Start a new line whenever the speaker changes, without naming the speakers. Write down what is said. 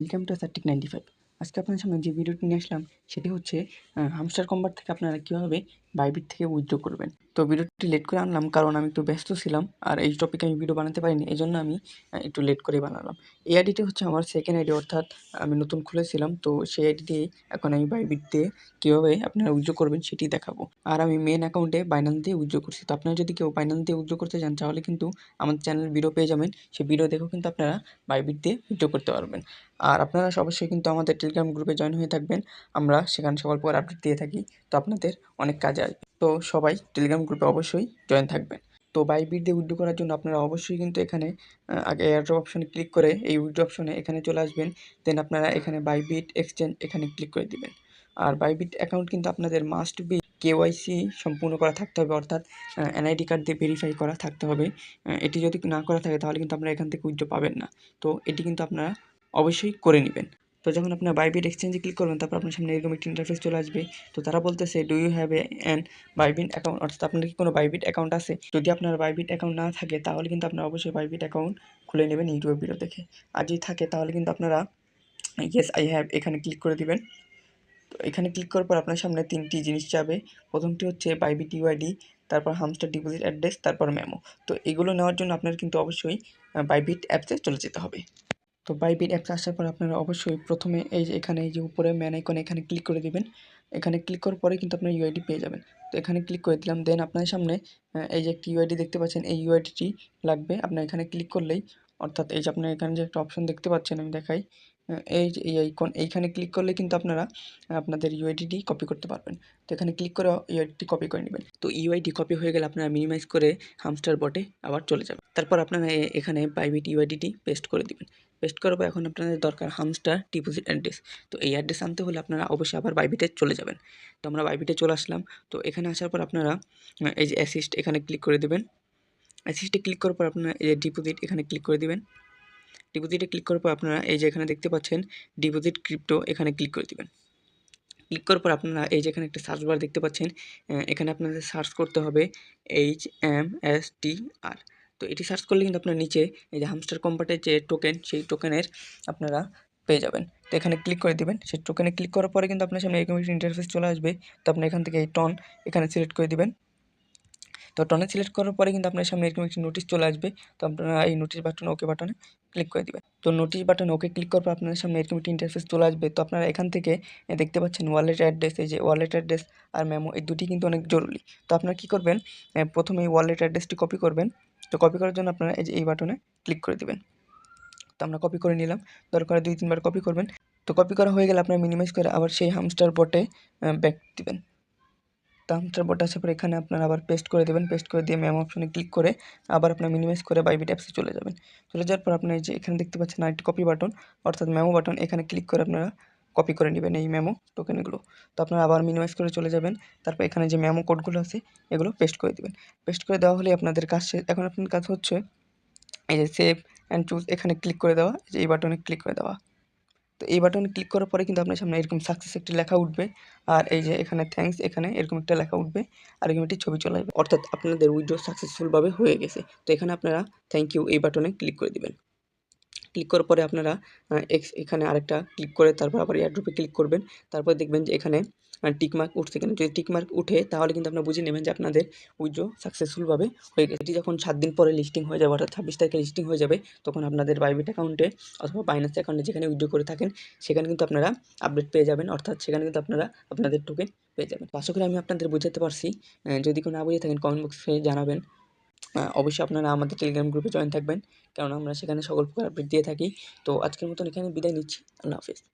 Welcome to সার্টিক ninety five আজকে আপনার সামনে যে ভিডিওটি নিয়ে আসলাম, সেটি হচ্ছে হামস্টার কম্বার থেকে আপনারা কীভাবে বাইবিট থেকে উইথড্র করবেন। তো ভিডিওটি লেট করে আনলাম কারণ আমি একটু ব্যস্ত ছিলাম আর এই টপিকে আমি ভিডিও বানাতে পারিনি এই জন্য আমি একটু লেট করে বানালাম। এই আইডিটি হচ্ছে আমার সেকেন্ড আইডি অর্থাৎ আমি নতুন খুলেছিলাম, তো সেই আইডি দিয়ে এখন আমি বাইবিট দিয়ে কীভাবে আপনারা উইথড্র করবেন সেটি দেখাবো। আর আমি মেন অ্যাকাউন্টে বাইনান্স দিয়ে উইথড্র করছি। তো আপনারা যদি কেউ বাইনান্স দিয়ে উইথড্র করতে চান, তাহলে কিন্তু আমার চ্যানেল ভিডিও পেয়ে যাবেন। সেই ভিডিও দেখেও কিন্তু আপনারা বাইবিট দিয়ে উইথড্র করতে পারবেন। আর আপনারা অবশ্যই কিন্তু আমাদের টেলিগ্রাম গ্রুপে জয়েন হয়ে থাকবেন। আমরা সেখানে সকল প্রকার আপডেট দিয়ে থাকি। তো আপনাদের অনেক কাজে আসবে তো সবাই টেলিগ্রাম গ্রুপে অবশ্যই জয়েন থাকবেন। তো বাইবিট দিয়ে উইথড্র করার জন্য আপনারা অবশ্যই কিন্তু এখানে আগে এয়ারড্রপ অপশনে ক্লিক করে এই উইথড্র অপশনে এখানে চলে আসবেন। দেন আপনারা এখানে বাইবিট এক্সচেঞ্জ এখানে ক্লিক করে দিবেন। আর বাইবিট অ্যাকাউন্ট কিন্তু আপনাদের মাস্ট বি কেওয়াইসি সম্পূর্ণ করা থাকতে হবে। অর্থাৎ এনআইডি কার্ড দিয়ে ভেরিফাই করা থাকতে হবে। এটি যদি না করা থাকে তাহলে কিন্তু আপনারা এখান থেকে উইথড্র পাবেন না। তো এটি কিন্তু আপনারা অবশ্যই করে নেবেন। তো যখন আপনার বাইবিট এক্সচেঞ্জে ক্লিক করবেন, তারপর আপনার সামনে এরকম একটি ইন্টারফেস চলে আসবে। তো তারা বলতেছে do you have an Bybit account অর্থাৎ আপনার কি কোনো বাইবিট অ্যাকাউন্ট আছে? যদি আপনার বাইবিট অ্যাকাউন্ট না থাকে, তাহলে কিন্তু আপনার অবশ্যই বাইবিট অ্যাকাউন্ট খুলে নেবেন ইউটিউব ভিডিও দেখে। আর যদি থাকে, তাহলে কিন্তু আপনারা ইয়েস আই হ্যাভ এখানে ক্লিক করে দিবেন। তো এখানে ক্লিক করার পর আপনার সামনে তিনটি জিনিস যাবে। প্রথমটি হচ্ছে বাইবিট ইউআইডি তারপর হামস্টার ডিপোজিট অ্যাড্রেস তারপর মেমো তো এগুলো নেওয়ার জন্য আপনার কিন্তু অবশ্যই বাইবিট অ্যাপসে চলে যেতে হবে। তো বাইবিট অ্যাপস আসার পর আপনারা অবশ্যই প্রথমে এই যে এখানে এই যে উপরে ম্যান আইকনে এখানে ক্লিক করে দিবেন। এখানে ক্লিক করার পরে কিন্তু আপনার ইউআইডি পেয়ে যাবেন। তো এখানে ক্লিক করে দিলাম। দেন আপনার সামনে এই যে একটি ইউআইডি দেখতে পাচ্ছেন, এই ইউআইডিটি লাগবে। আপনার এখানে ক্লিক করলেই, অর্থাৎ এই যে আপনার এখানে যে একটা অপশন দেখতে পাচ্ছেন, আমি দেখাই। এই এই আইকন এইখানে ক্লিক করলে কিন্তু আপনারা, আপনাদের ইউআইডিটি কপি করতে পারবেন। তো এখানে ক্লিক করে ইউআইডিটি কপি করে নেবেন। তো ইউআইডি কপি হয়ে গেলে আপনারা মিনিমাইজ করে হামস্টার বটে আবার চলে যাবেন। তারপর আপনারা এখানে বাইবিট ইউআইডিটি পেস্ট করে দিবেন। পেস্ট পর এখন আপনাদের দরকার হামস্টার ডিপোজিট অ্যাড্রেস তো এই অ্যাড্রেস আনতে হলে আপনারা অবশ্যই আবার বাইবিটে চলে যাবেন। তো আমরা বাইবিটে চলে আসলাম। তো এখানে আসার পর আপনারা এই যে অ্যাসিস্ট এখানে ক্লিক করে দেবেন। অ্যাসিস্টে ক্লিক করার পর আপনারা এই যে ডিপোজিট এখানে ক্লিক করে দিবেন। ডিপোজিটে ক্লিক করার পর আপনারা এই যে এখানে দেখতে পাচ্ছেন ডিপোজিট ক্রিপ্টো এখানে ক্লিক করে দিবেন। ক্লিক করার পর আপনারা এই যে এখানে একটা সার্চ বার দেখতে পাচ্ছেন এখানে আপনাদের সার্চ করতে হবে H M S T R তো এটি সার্চ করলে কিন্তু আপনার নিচে এই যে হামস্টার কম্পার্টের যে টোকেন সেই টোকেনের আপনারা পেয়ে যাবেন। তো এখানে ক্লিক করে দিবেন। সেই টোকেনে ক্লিক করার পরে কিন্তু আপনার সামনে এরকম একটা ইন্টারফেস চলে আসবে। তো আপনি এখান থেকে এই টন এখানে সিলেক্ট করে দিবেন। তো টনে সিলেক্ট করার পরে কিন্তু আপনার সামনে এরকম একটি নোটিশ চলে আসবে। তো আপনারা এই নোটিশ বাটন ওকে বাটনে ক্লিক করে দেবেন। তো নোটিশ বাটন ওকে ক্লিক করার পর আপনাদের সামনে এরকম একটি ইন্টারফেস চলে আসবে। তো আপনারা এখান থেকে দেখতে পাচ্ছেন ওয়ালেট অ্যাড্রেস এই যে ওয়ালেট অ্যাড্রেস আর মেমো এই দুটি কিন্তু অনেক জরুরি। তো আপনারা কী করবেন? প্রথমে ওয়ালেট অ্যাড্রেসটি কপি করবেন। তো কপি করার জন্য আপনারা এই যে এই বাটনে ক্লিক করে দেবেন। তো আমরা কপি করে নিলাম। দরকার দুই, তিনবার কপি করবেন। তো কপি করা হয়ে গেলে আপনারা মিনিমাইজ করে আবার সেই হামস্টার বটে ব্যাক দিবেন। তো হামস্টার বট আসার পর এখানে আপনারা আবার পেস্ট করে দেবেন। পেস্ট করে দিয়ে ম্যাম অপশনে ক্লিক করে আবার আপনার মিনিমাইজ করে বাইবিট অ্যাপসে চলে যাবেন। চলে যাওয়ার পর আপনার এই যে এখানে দেখতে পাচ্ছেন আরেকটি কপি বাটন অর্থাৎ ম্যামো বাটন এখানে ক্লিক করে আপনারা কপি করে নেবেন এই মেমো টোকেনগুলো তো আপনারা আবার মিনিমাইজ করে চলে যাবেন। তারপর এখানে যে মেমো কোডগুলো আছে, এগুলো পেস্ট করে দিবেন। পেস্ট করে দেওয়া হলে আপনাদের কাজ এখন আপনার কাজ হচ্ছে এই যে সেভ অ্যান্ড চুজ এখানে ক্লিক করে দেওয়া যে এই বাটনে ক্লিক করে দেওয়া। তো এই বাটনে ক্লিক করার পরে কিন্তু আপনার সামনে এরকম সাকসেস একটি লেখা উঠবে। আর এই যে এখানে থ্যাঙ্কস এখানে এরকম একটা লেখা উঠবে। আর এরকম একটি ছবি চলে আসবে। অর্থাৎ আপনাদের উইড্রো সাকসেসফুলভাবে হয়ে গেছে। তো এখানে আপনারা থ্যাংক ইউ এই বাটনে ক্লিক করে দিবেন। ক্লিক করার পরে আপনারা এখানে আরেকটা ক্লিক করে তারপর আবার এয়ারড্রপে ক্লিক করবেন। তারপর দেখবেন যে এখানে টিকমার্ক উঠছে কিনা। যদি টিকমার্ক উঠে, তাহলে কিন্তু আপনারা বুঝে নেবেন যে আপনাদের উইড্রো সাকসেসফুলভাবে হয়ে গেছে। এটি যখন সাত দিন পরে লিস্টিং হয়ে যাবে, অর্থাৎ ছাব্বিশ তারিখে লিস্টিং হয়ে যাবে, তখন আপনাদের বাইবিট অ্যাকাউন্টে অথবা বাইন্যান্স অ্যাকাউন্টে যেখানে উইড্রো করে থাকেন, সেখানে কিন্তু আপনারা আপডেট পেয়ে যাবেন। অর্থাৎ সেখানে কিন্তু আপনারা আপনাদের টোকেন পেয়ে যাবেন। আশা করি আমি আপনাদের বোঝাতে পারছি। যদি কোনো না বুঝে থাকেন কমেন্ট বক্সে জানাবেন। অবশ্যই আপনারা আমাদের টেলিগ্রাম গ্রুপে জয়েন থাকবেন। কারণ আমরা সেখানে সকল প্রকার আপডেট দিয়ে থাকি। তো আজকের মতন এখানে বিদায় নিচ্ছি। আল্লাহ হাফিজ।